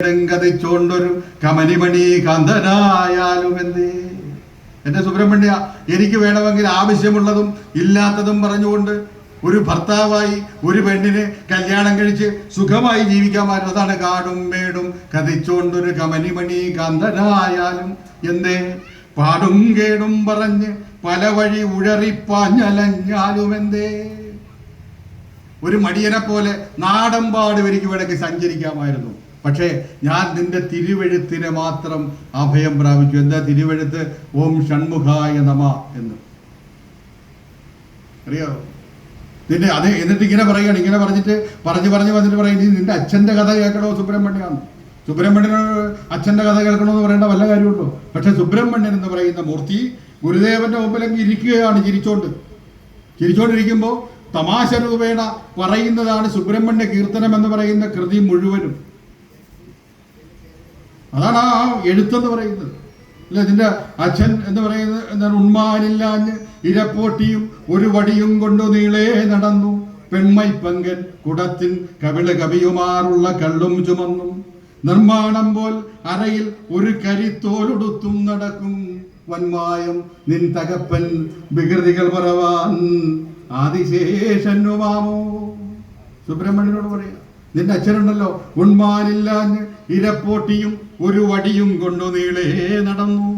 കഥിച്ചോണ്ടൊരു കമനിമണി കാന്തനായാലും എന്തേ എന്റെ സുബ്രഹ്മണ്യ എനിക്ക് വേണമെങ്കിൽ ആവശ്യമുള്ളതും ഇല്ലാത്തതും പറഞ്ഞുകൊണ്ട് ഒരു ഭർത്താവായി ഒരു പെണ്ണിനെ കല്യാണം കഴിച്ച് സുഖമായി ജീവിക്കാമായിരുന്നു അതാണ് കാടും മേടും കഥിച്ചോണ്ടൊരു കമനിമണി കാന്തനായാലും എന്തേ പാടും കേടും പറഞ്ഞ് പല വഴി ഉഴറിപ്പാഞ്ഞലഞ്ഞാലും എന്തേ ഒരു മടിയനെ പോലെ നാടൻപാട് എനിക്ക് വേണമെങ്കിൽ സഞ്ചരിക്കാമായിരുന്നു. പക്ഷേ ഞാൻ നിന്റെ തിരുവെഴുത്തിനെ മാത്രം അഭയം പ്രാപിച്ചു. എന്താ തിരുവെഴുത്ത്? ഓം ഷൺമുഖായ നമ എന്ന്. അറിയോ? നിന്റെ അത് എന്നിട്ട് ഇങ്ങനെ പറയുകയാണ്. ഇങ്ങനെ പറഞ്ഞിട്ട് പറഞ്ഞു പറഞ്ഞു വന്നിട്ട് പറയും "നീ നിന്റെ അച്ഛന്റെ കഥ കേൾക്കണോ സുബ്രഹ്മണ്യാണ് സുബ്രഹ്മണ്യനോട് അച്ഛന്റെ കഥ കേൾക്കണോ എന്ന് പറയേണ്ട വല്ല കാര്യമുണ്ടോ? പക്ഷെ സുബ്രഹ്മണ്യൻ എന്ന് പറയുന്ന മൂർത്തി ഗുരുദേവന്റെ മുമ്പിലേക്ക് ഇരിക്കുകയാണ് ചിരിച്ചോണ്ട്. ചിരിച്ചോണ്ടിരിക്കുമ്പോൾ തമാശ രൂപേണ പറയുന്നതാണ് സുബ്രഹ്മണ്യ കീർത്തനം എന്ന് പറയുന്ന കൃതി മുഴുവനും. അതാണ് ആ എഴുത്തെന്ന് പറയുന്നത്. അല്ലെ? ഇതിന്റെ അച്ഛൻ എന്ന് പറയുന്നത് എന്താണ്? ഉണ്മാനില്ലാഞ്ഞ് ഇരപ്പോട്ടിയും ഒരു വടിയും കൊണ്ടു നീളേ നടന്നു. പെൺമൈ പങ്കൻ കുടത്തിൻ കവിള കവിയുമാറുള്ള കള്ളും ചുമന്നും. നിർമ്മാണം പോൽ അരയിൽ ഒരു കരിത്തോലുടുത്തും നടക്കും. വന്മായം നിൻ തകപ്പൻ വികൃതികൾ പറവാൻ ആദിശേഷനുമാമോ? സുബ്രഹ്മണ്യനോട് പറയാ. നിന്റെ അച്ഛനുണ്ടല്ലോ. ഉണ്മാനില്ലാഞ്ഞ് ഇരപ്പോട്ടിയും ഒരു വടിയും കൊണ്ടു നീളേ നടന്നു.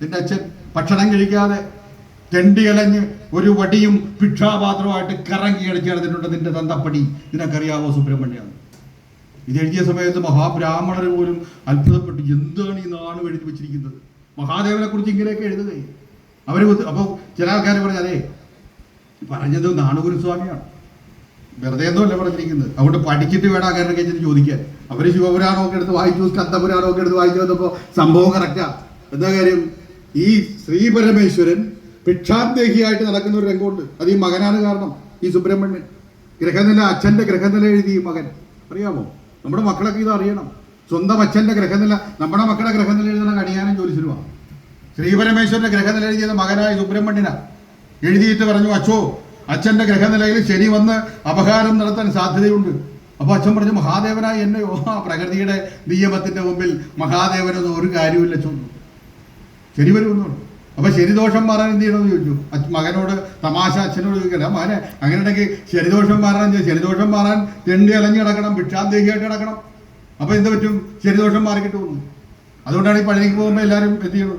നിന്റെ അച്ഛൻ ഭക്ഷണം കഴിക്കാതെ തെണ്ടിയലഞ്ഞ് ഒരു വടിയും ഭിക്ഷാപാത്രമായിട്ട് കറങ്ങി അടിച്ചു നിന്റെ തന്തപ്പടി. നിനക്കറിയാവോ സുബ്രഹ്മണ്യാണ് ഇത് എഴുതിയ സമയത്ത് മഹാബ്രാഹ്മണർ പോലും അത്ഭുതപ്പെട്ടു. എന്താണ് ഈ നാണ് എഴുതി വെച്ചിരിക്കുന്നത്? മഹാദേവനെ കുറിച്ച് ഇങ്ങനെയൊക്കെ എഴുതുകയെ? അവർ അപ്പോൾ ചില ആൾക്കാർ പറഞ്ഞു അതെ പറഞ്ഞത് നാണുഗുരുസ്വാമിയാണ്. വെറുതെ ഒന്നുമല്ല പറഞ്ഞിരിക്കുന്നത്. അതുകൊണ്ട് പഠിച്ചിട്ട് വേണം ആകാരനെ കഴിച്ചിട്ട് ചോദിക്കാൻ. അവർ ശിവപുരാണമൊക്കെ എടുത്ത് വായിച്ചു സ്കന്ദപുരാണമൊക്കെ എടുത്ത് വായിച്ചു വന്നപ്പോൾ സംഭവം കറക്റ്റാ എന്താ കാര്യം? ഈ ശ്രീ പരമേശ്വരൻ ഭിക്ഷാന്തേഹിയായിട്ട് നടക്കുന്ന ഒരു രംഗമുണ്ട്. അത് ഈ മകനാണ് കാരണം ഈ സുബ്രഹ്മണ്യൻ. ഗ്രഹനില അച്ഛന്റെ ഗ്രഹനില എഴുതി ഈ മകൻ. അറിയാമോ? നമ്മുടെ മക്കളൊക്കെ ഇത് അറിയണം. സ്വന്തം അച്ഛന്റെ ഗ്രഹനില നമ്മുടെ മക്കളുടെ ഗ്രഹനില എഴുതുന്ന കണിയാനും ജോലിസിനുമാണ് ശ്രീപരമേശ്വരന്റെ ഗ്രഹനില എഴുതിയത് മകനായ സുബ്രഹ്മണ്യനാണ് എഴുതിയിട്ട് പറഞ്ഞു അച്ഛോ അച്ഛന്റെ ഗ്രഹനിലയിൽ ശനി വന്ന് അപഹാരം നടത്താൻ സാധ്യതയുണ്ട്. അപ്പൊ അച്ഛൻ പറഞ്ഞു മഹാദേവനായി എന്നെ ആ പ്രകൃതിയുടെ നിയമത്തിന്റെ മുമ്പിൽ മഹാദേവനൊന്നും ഒരു കാര്യമില്ല ചൊന്നു ശരി വരുമെന്നു അപ്പൊ ശരിദോഷം മാറാൻ എന്ത് ചെയ്യണമെന്ന് ചോദിച്ചു. മകനോട് തമാശ അച്ഛനോട് ചോദിക്കണം മകനെ അങ്ങനെ ഉണ്ടെങ്കിൽ ശരിദോഷം മാറാൻ ശരിദോഷം മാറാൻ തെണ്ടി അലഞ്ഞു കിടക്കണം ഭിക്ഷാന്തേഹിയായിട്ട് കിടക്കണം. അപ്പൊ എന്ത് പറ്റും? ശരിദോഷം മാറി കിട്ടുമെന്ന് അതുകൊണ്ടാണ് ഈ പഴനിക്ക് പോകുമ്പോൾ എല്ലാവരും എന്ത് ചെയ്യണം?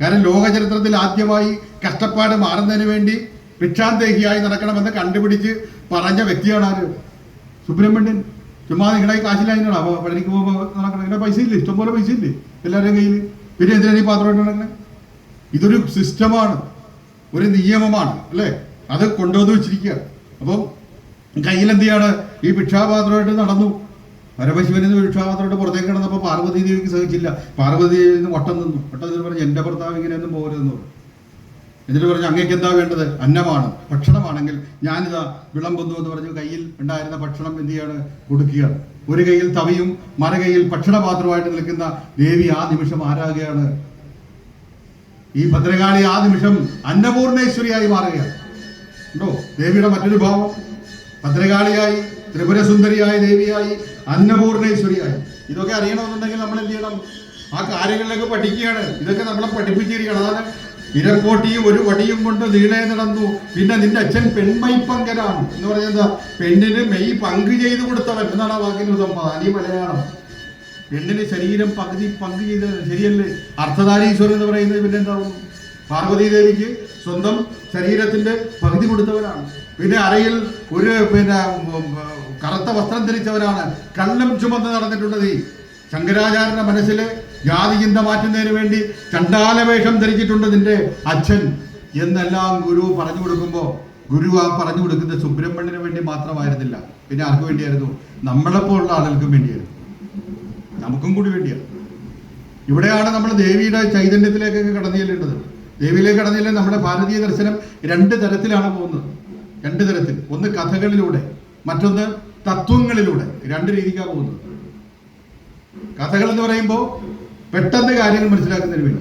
കാരണം ലോകചരിത്രത്തിൽ ആദ്യമായി കഷ്ടപ്പാട് മാറുന്നതിന് വേണ്ടി ഭിക്ഷാന്തേഹിയായി നടക്കണമെന്ന് കണ്ടുപിടിച്ച് പറഞ്ഞ വ്യക്തിയാണ് ആര്? സുബ്രഹ്മണ്യൻ ചുമ്മാ നിങ്ങളുടെ കാശിലായിരുന്നു അപ്പൊ പഴനിക്ക് പോകുമ്പോൾ നടക്കണം ഇങ്ങനെ പൈസ ഇല്ലേ? ഇഷ്ടംപോലെ പൈസ ഇല്ലേ? എല്ലാവരുടെയും കയ്യിൽ പിന്നെ എന്തിനാണ് ഈ പാത്രമായിട്ട് നടക്കണേ ഇതൊരു സിസ്റ്റമാണ്. ഒരു നിയമമാണ്. അല്ലേ? അത് കൊണ്ടുവന്ന് വെച്ചിരിക്കുക. അപ്പം കയ്യിൽ എന്ത് ചെയ്യാണ് ഈ ഭിക്ഷാപാത്രമായിട്ട് നടന്നു. പരമശിവനിൽ ഭിക്ഷാപാത്രമായിട്ട് പുറത്തേക്ക് കിടന്നപ്പോൾ പാർവതി ദേവിക്ക് സഹിച്ചില്ല. പാർവതി ദേവി വട്ടം നിന്നു. വട്ടം നിന്ന് പറഞ്ഞു എന്റെ ഭർത്താവ് ഇങ്ങനെയൊന്നും പോകരുതെന്ന് പറഞ്ഞു. എന്നിട്ട് പറഞ്ഞു അങ്ങേക്ക് എന്താ വേണ്ടത്? അന്നമാണ്. ഭക്ഷണമാണെങ്കിൽ ഞാനിതാ വിളമ്പുന്നു എന്ന് പറഞ്ഞു കയ്യിൽ ഉണ്ടായിരുന്ന ഭക്ഷണം എന്ത് ചെയ്യാണ്? കൊടുക്കുകയാണ് ഒരു കയ്യിൽ തവിയും മറുകയിൽ ഭക്ഷണപാത്രമായിട്ട് നിൽക്കുന്ന ദേവി ആ നിമിഷം ആരാകുകയാണ്? ഈ ഭദ്രകാളി ആ നിമിഷം അന്നപൂർണേശ്വരിയായി മാറുകയാണ്. ഉണ്ടോ? ദേവിയുടെ മറ്റൊരു ഭാവം. ഭദ്രകാളിയായി ത്രിപുരസുന്ദരിയായ ദേവിയായി അന്നപൂർണേശ്വരിയായി. ഇതൊക്കെ അറിയണമെന്നുണ്ടെങ്കിൽ നമ്മൾ എന്ത് ചെയ്യണം? ആ കാര്യങ്ങളിലൊക്കെ പഠിക്കുകയാണ്. ഇതൊക്കെ നമ്മളെ പഠിപ്പിച്ചിരിക്കണം. അതാണ് ഇരക്കോട്ടിയും ഒരു വടിയും കൊണ്ട് നീളെ നടന്നു. പിന്നെ നിന്റെ അച്ഛൻ പങ്കരാണ് എന്ന് പറയുന്നത് പെണ്ണിന് മെയ് പങ്ക് ചെയ്തു കൊടുത്തവൻ. എന്നാണ് ആ വാക്കിന് അനി മലയാളം. പെണ്ണിന് ശരീരം പകുതി പങ്ക് ചെയ്ത് ശരിയല്ലേ? അർത്ഥധാരീശ്വരൻ എന്ന് പറയുന്നത് പിന്നെ എന്താവും പാർവതി ദേവിക്ക് സ്വന്തം ശരീരത്തിന്റെ പകുതി കൊടുത്തവരാണ്. പിന്നെ അരയിൽ ഒരു പിന്നെ കറുത്ത വസ്ത്രം ധരിച്ചവരാണ്. കള്ളം ചുമന്ന് നടന്നിട്ടുള്ളത് ശങ്കരാചാര്യന്റെ മനസ്സിലെ ജാതി ചിന്ത മാറ്റുന്നതിന് വേണ്ടി ചണ്ടാലവേഷം ധരിച്ചിട്ടുണ്ട് നിന്റെ അച്ഛൻ എന്നെല്ലാം ഗുരു പറഞ്ഞു കൊടുക്കുമ്പോൾ ഗുരു ആ പറഞ്ഞു കൊടുക്കുന്ന സുബ്രഹ്മണ്യന് വേണ്ടി മാത്രമായിരുന്നില്ല. പിന്നെ ആർക്ക് വേണ്ടിയായിരുന്നു? നമ്മളെപ്പോലുള്ള ആളുകൾക്കും വേണ്ടിയായിരുന്നു. നമുക്കും കൂടി വേണ്ടിയാണ്. ഇവിടെയാണ് നമ്മൾ ദേവിയുടെ ചൈതന്യത്തിലേക്കൊക്കെ കടന്നു ചെല്ലേണ്ടത് ദേവിയിലേക്ക് നമ്മുടെ ഭാരതീയ ദർശനം രണ്ട് തരത്തിലാണ് പോകുന്നത്. രണ്ട് തരത്തിൽ. ഒന്ന് കഥകളിലൂടെ മറ്റൊന്ന് തത്വങ്ങളിലൂടെ. രണ്ട് രീതിക്കാണ് പോകുന്നത്. കഥകൾ എന്ന് പറയുമ്പോൾ പെട്ടെന്ന് കാര്യങ്ങൾ മനസ്സിലാക്കുന്നതിന് വേണ്ടി.